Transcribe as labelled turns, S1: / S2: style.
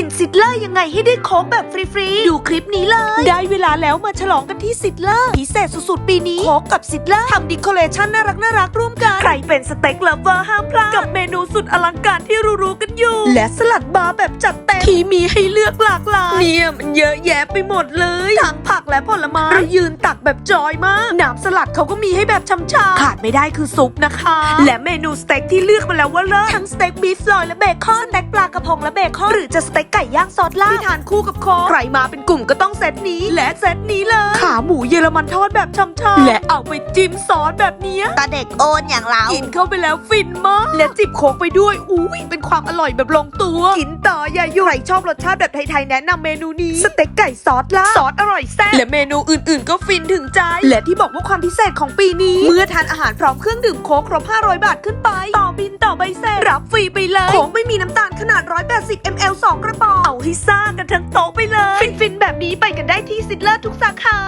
S1: กินซิดเลอร์ยังไงให้ได้โค้กแบบฟรีๆ ดูคลิปนี้เลย ได้เวลาแล้วมาฉลองกันที่ซิดเลอร์พิเศษสุดๆ ปีนี้โค้กกับซิดเลอร์ทำดีคอเลชันน่ารักน่ารักร่วมกัน ใครเป็นสเต็กเลฟเวอร์ห้ามพลาดกับเมนู สุดอลังการที่รู้ๆกันอยู่ และสลัดบาร์แบบจัดเต็มที่มีให้เลือกหลากหลายเนี่ยมันเยอะแยะไปหมดเลยทั้งผักและผลไม้เรายืนตักแบบจอยมากน้ำสลัดเขาก็มีให้แบบช่ำๆขาดไม่ได้คือซุปนะคะ และเมนูสเต็กที่เลือกมาแล้วว่าเลิศทั้งสเต็กบีฟลอยและเบคอนสเต็กปลากระพงและเบคอนหรือจะสเต็กไก่ย่างซอสลาดที่ทานคู่กับโค้กใครมาเป็นกลุ่มก็ต้องเซตนี้ และเซตนี้เลย ขาหมูเยอรมันทอดแบบช่ำๆและเอาไปจิ้มซอสแบบเนี้ย
S2: ตาเด็กโอนอย่างเรา
S1: กินเข้าไปแล้วฟินมากและจิบโค้กไปด้วย อุ้ยเป็นความอร่อยแบบลงตัว กินต่ออย่าหยุดใครชอบรสชาติแบบไทยๆแนะนำเมนูนี้ สเต็กไก่ซอสลาดซอสอร่อยแซ่บ และเมนูอื่นๆ ก็ฟินถึงใจ และที่บอกว่าความพิเศษของปีนี้ เมื่อทานอาหารพร้อมเครื่องดื่มโค้กครบ 500 บาทขึ้นไป ต่อบินต่อใบเสร็จรับฟรีไปเลย โค้กไม่มีน้ำตาลขนาด 180 ml 2 กระป๋อง เอาให้ซ่ากันทั้งโต๊ะไปเลย ฟินๆแบบนี้ไปกันได้ที่ซิดเลอร์ทุกสาขา